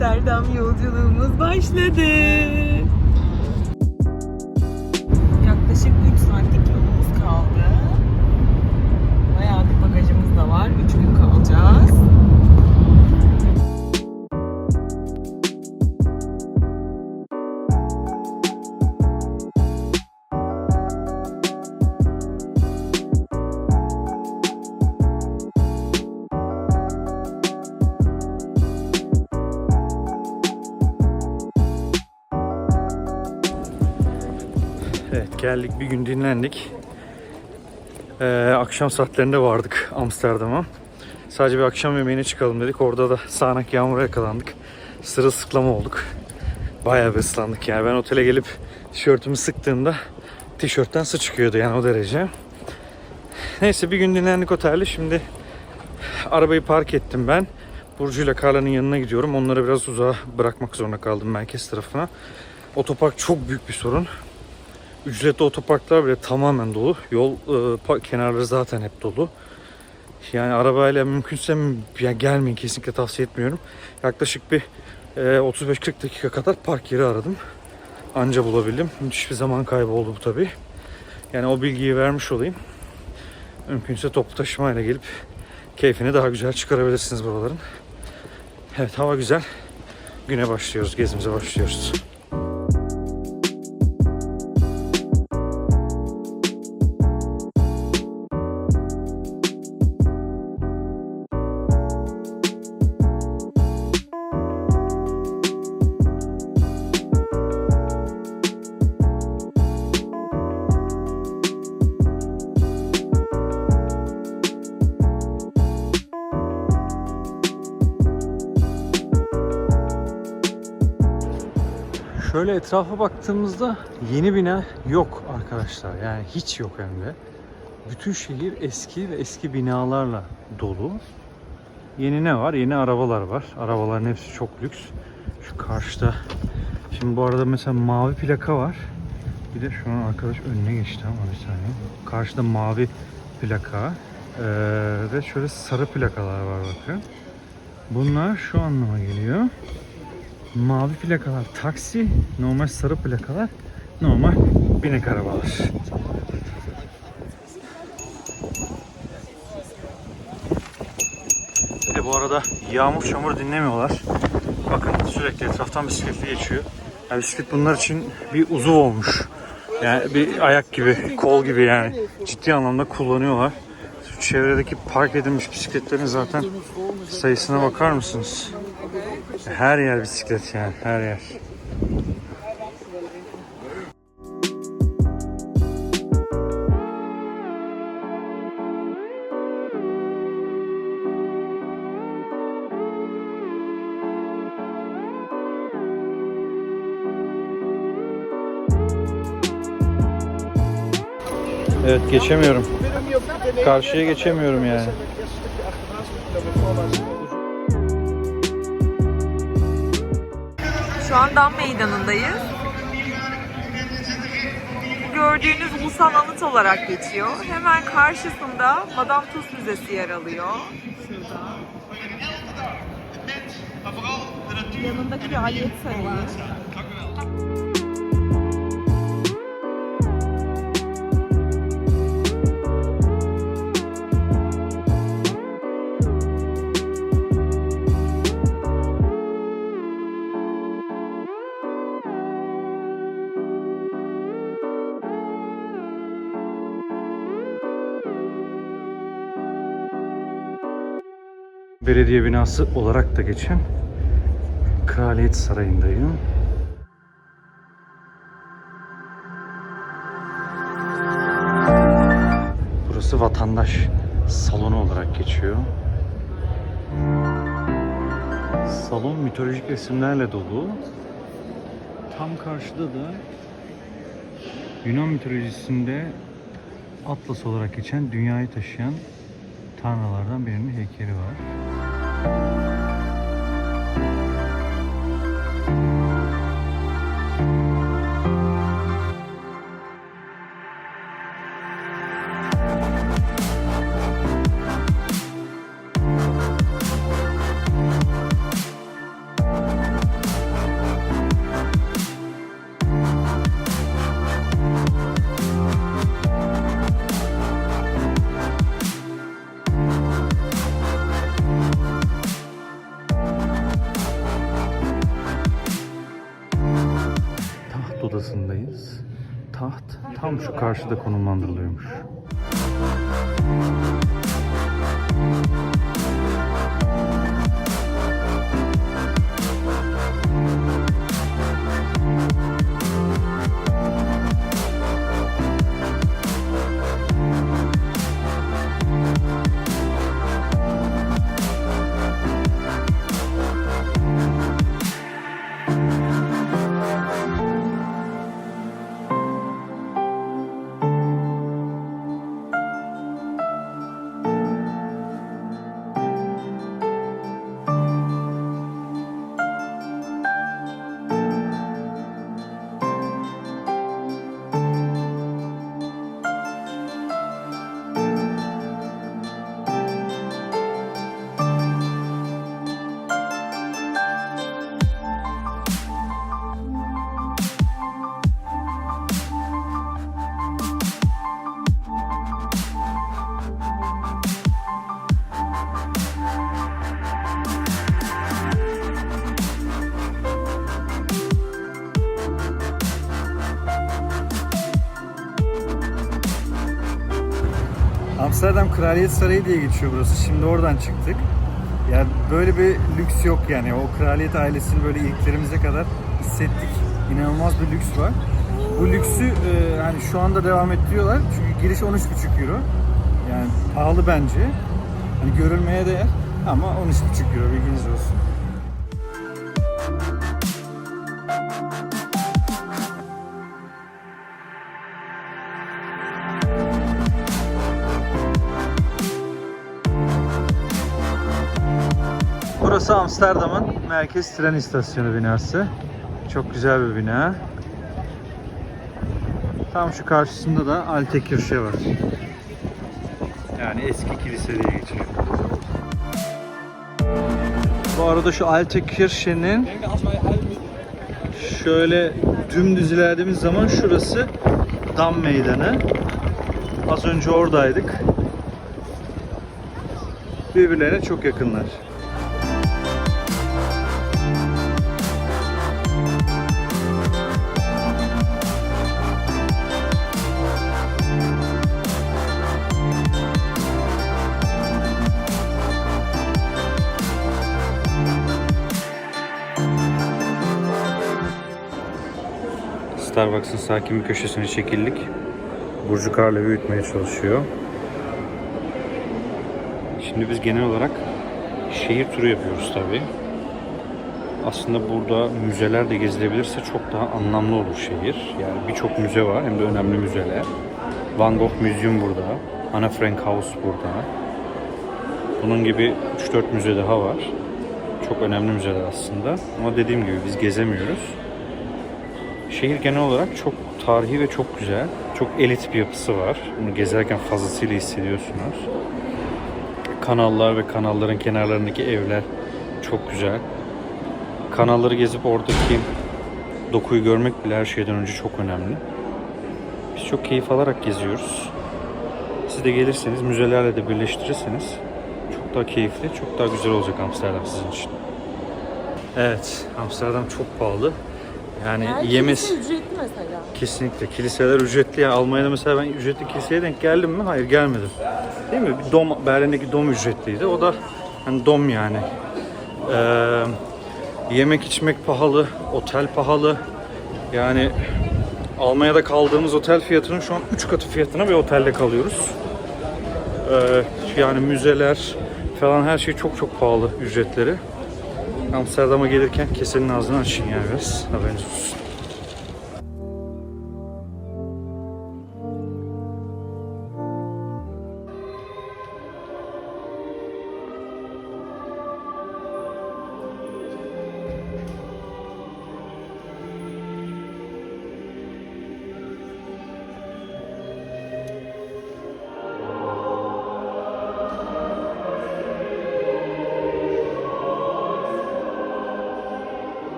Amsterdam yolculuğumuz başladı. Evet geldik bir gün dinlendik. Ee, akşam saatlerinde vardık Amsterdam'a. Sadece bir akşam yemeğine çıkalım dedik. Orada da sağanak yağmura yakalandık. Sırılsıklam olduk. Bayağı bir ıslandık yani. Ben otele gelip tişörtümü sıktığımda tişörtten su çıkıyordu yani o derece. Neyse bir gün dinlendik otelde. Şimdi arabayı park ettim ben. Burcu ile Carla'nın yanına gidiyorum. Onları biraz uzağa bırakmak zorunda kaldım merkez tarafına. Otopark çok büyük bir sorun. Ücretli otoparklar bile tamamen dolu. Yol e, kenarları zaten hep dolu. Yani arabayla mümkünse ya gelmeyin kesinlikle tavsiye etmiyorum. Yaklaşık bir e, 35-40 dakika kadar park yeri aradım. Anca bulabildim. Müthiş bir zaman kaybı oldu bu tabii. Yani o bilgiyi vermiş olayım. Mümkünse toplu taşımayla gelip keyfini daha güzel çıkarabilirsiniz buraların. Evet hava güzel. Güne başlıyoruz, gezimize başlıyoruz. Şöyle etrafa baktığımızda yeni bina yok arkadaşlar. Yani hiç yok hem de. Bütün şehir eski ve eski binalarla dolu. Yeni ne var? Yeni arabalar var. Arabaların hepsi çok lüks. Şu karşıda Şimdi bu arada mesela mavi plaka var. Bir de şu an arkadaş önüne geçti ama bir saniye. Karşıda mavi plaka ee, ve şöyle sarı plakalar var bakın. Bunlar şu anlama geliyor. Mavi plakalar taksi, normal sarı plakalar normal binek arabalar. Bir de bu arada yağmur çamur dinlemiyorlar. Bakın sürekli etraftan bisikletli geçiyor. Yani bisiklet bunlar için bir uzuv olmuş. Yani bir ayak gibi, kol gibi yani. Ciddi anlamda kullanıyorlar. Çevredeki park edilmiş bisikletlerin zaten sayısına bakar mısınız? Her yer bisiklet yani her yer. Evet geçemiyorum. Karşıya geçemiyorum yani. Dam Meydanı'ndayız. Gördüğünüz ulusal anıt olarak geçiyor. Hemen karşısında Madame Tuss Müzesi yer alıyor. Şurada. Yanındaki Kraliyet Sarayı. Belediye binası olarak da geçen Kraliyet Sarayı'ndayım. Burası vatandaş salonu olarak geçiyor. Salon mitolojik resimlerle dolu. Tam karşıda da Yunan mitolojisinde Atlas olarak geçen dünyayı taşıyan tanrılardan birinin heykeli var. Tam şu karşıda konumlandırılıyormuş. Amsterdam Kraliyet Sarayı diye geçiyor burası. Şimdi oradan çıktık. Yani böyle bir lüks yok yani. O kraliyet ailesini böyle iliklerimize kadar hissettik. İnanılmaz bir lüks var. Bu lüksü e, hani şu anda devam ettiriyorlar. Çünkü giriş 13,5 euro. Yani pahalı bence. Hani görülmeye değer ama 13,5 euro bilginiz olsun. Amsterdam'ın merkez tren istasyonu binası. Çok güzel bir bina. Tam şu karşısında da Alte var. Yani eski kilise diye geçiyor. Bu arada şu Alte Kirche'nin şöyle dümdüz ilerlediğimiz zaman şurası Dam Meydanı. Az önce oradaydık. Birbirlerine çok yakınlar. Starbucks'ın sakin bir köşesine çekildik. Burcu Karla büyütmeye çalışıyor. Şimdi biz genel olarak şehir turu yapıyoruz tabi. Aslında burada müzeler de gezilebilirse çok daha anlamlı olur şehir. Yani birçok müze var hem de önemli müzeler. Van Gogh Müzyum burada. Anne Frank House burada. Bunun gibi 3-4 müze daha var. Çok önemli müzeler aslında. Ama dediğim gibi biz gezemiyoruz. Şehir genel olarak çok tarihi ve çok güzel. Çok elit bir yapısı var. Bunu gezerken fazlasıyla hissediyorsunuz. Kanallar ve kanalların kenarlarındaki evler çok güzel. Kanalları gezip oradaki dokuyu görmek bile her şeyden önce çok önemli. Biz çok keyif alarak geziyoruz. Siz de gelirseniz müzelerle de birleştirirseniz çok daha keyifli, çok daha güzel olacak Amsterdam sizin için. Evet, Amsterdam çok pahalı. Yani yemesi... ücretli mesela. Kesinlikle. Kiliseler ücretli. Yani Almanya'da mesela ben ücretli kiliseye denk geldim mi? Hayır gelmedim. Değil mi? Bir dom, Berlin'deki dom ücretliydi. O da hani dom yani. Ee, yemek içmek pahalı, otel pahalı. Yani Almanya'da kaldığımız otel fiyatının şu an 3 katı fiyatına bir otelde kalıyoruz. Ee, yani müzeler falan her şey çok çok pahalı ücretleri. Amsterdam'a gelirken kesenin ağzını açın yani biraz. Haberiniz olsun.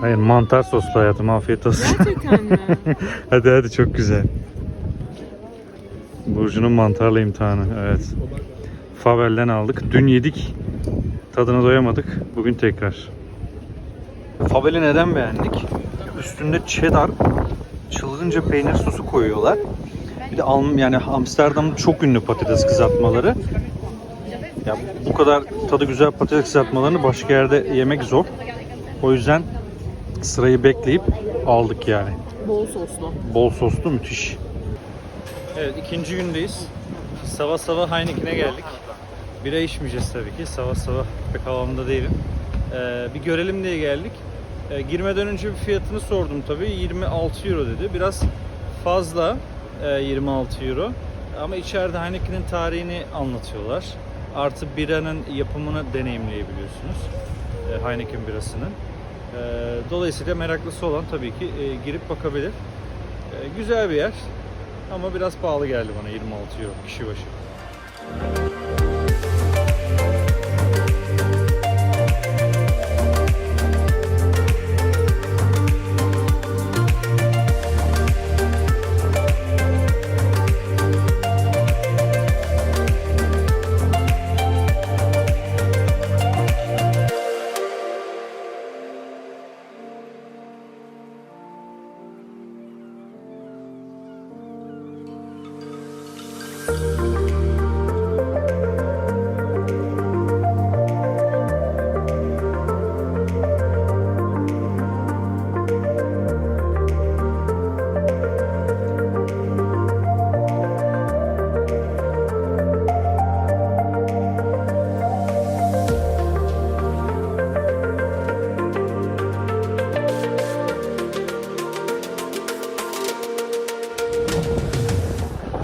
Hayır mantar soslu hayatım afiyet olsun. Gerçekten mi? hadi hadi çok güzel. Burcu'nun mantarlı imtihanı evet. Favel'den aldık. Dün yedik. Tadına doyamadık. Bugün tekrar. Favel'i neden beğendik? Üstünde cheddar, çılgınca peynir sosu koyuyorlar. Bir de Alm yani Amsterdam'da çok ünlü patates kızartmaları. Ya bu kadar tadı güzel patates kızartmalarını başka yerde yemek zor. O yüzden sırayı bekleyip aldık yani. Bol soslu. Bol soslu müthiş. Evet ikinci gündeyiz. Sabah sabah Heineken'e geldik. Bira içmeyeceğiz tabii ki. Sabah sabah pek havamda değilim. Ee, bir görelim diye geldik. Ee, girmeden önce bir fiyatını sordum tabii. 26 euro dedi. Biraz fazla e, 26 euro. Ama içeride Heineken'in tarihini anlatıyorlar. Artı biranın yapımını deneyimleyebiliyorsunuz. E, Heineken birasının. E, dolayısıyla meraklısı olan tabii ki e, girip bakabilir. E, güzel bir yer ama biraz pahalı geldi bana 26 euro kişi başı.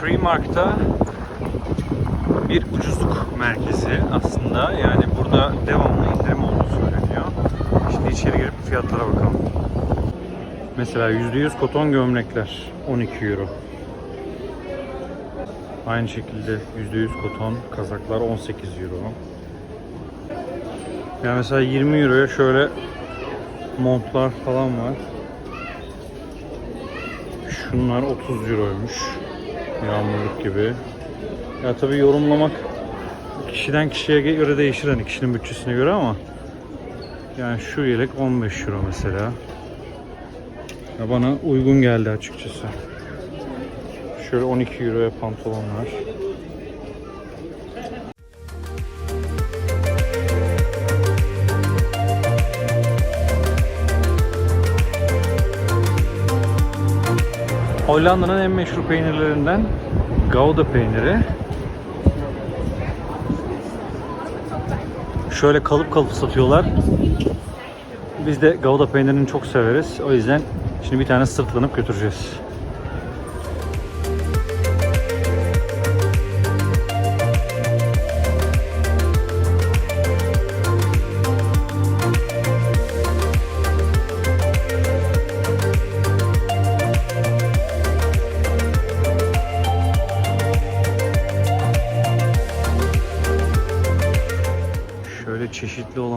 Primark'ta bir ucuzluk merkezi aslında. Yani burada devamlı indirim olduğu söyleniyor. Şimdi içeri girip fiyatlara bakalım. Mesela %100 koton gömlekler 12 euro. Aynı şekilde %100 koton kazaklar 18 euro. Yani mesela 20 euroya şöyle montlar falan var. Şunlar 30 euroymuş. Yağmurluk gibi. Ya tabii yorumlamak kişiden kişiye göre değişir hani kişinin bütçesine göre ama yani şu yelek 15 euro mesela. Ya bana uygun geldi açıkçası. Şöyle 12 euroya pantolonlar. Hollanda'nın en meşhur peynirlerinden Gouda peyniri. Şöyle kalıp kalıp satıyorlar. Biz de Gouda peynirini çok severiz. O yüzden şimdi bir tane sırtlanıp götüreceğiz.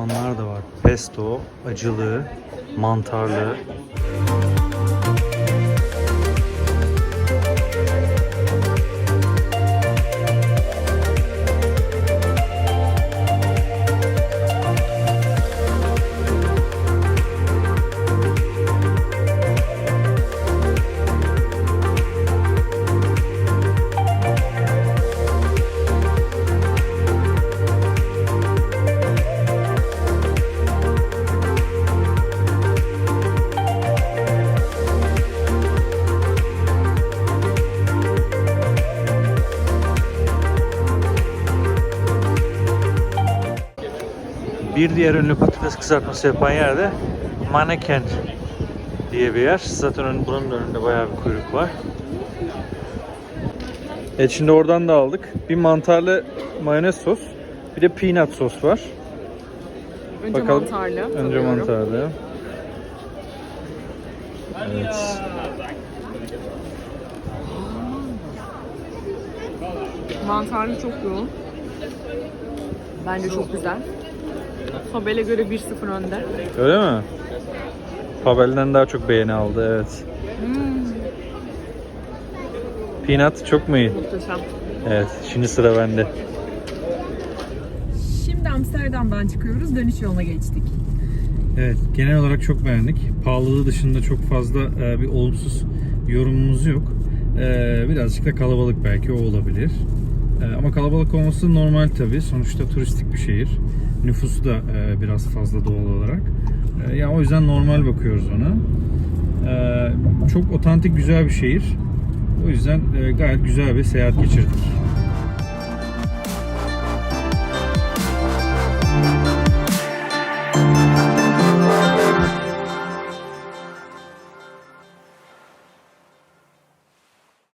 Olanlar da var. Pesto, acılı, mantarlı. Bir diğer ünlü patates kızartması yapan yerde Maneken diye bir yer. Zaten ön- bunun önünde bayağı bir kuyruk var. Evet şimdi oradan da aldık. Bir mantarlı mayonez sos. Bir de peanut sos var. Önce Bakalım. mantarlı. Önce tadıyorum. mantarlı. Evet. Mantarlı çok yoğun. Bence çok güzel. Fabel'e göre 1-0 önde. Öyle mi? Pavel'den daha çok beğeni aldı evet. Peanut çok mu iyi? Muhteşem. Evet şimdi sıra bende. Şimdi Amsterdam'dan çıkıyoruz. Dönüş yoluna geçtik. Evet, genel olarak çok beğendik. Pahalılığı dışında çok fazla e, bir olumsuz yorumumuz yok. E, birazcık da kalabalık belki o olabilir. E, ama kalabalık olması normal tabii. Sonuçta turistik bir şehir. Nüfusu da e, biraz fazla doğal olarak. E, yani o yüzden normal bakıyoruz ona. E, çok otantik güzel bir şehir. O yüzden e, gayet güzel bir seyahat geçirdik.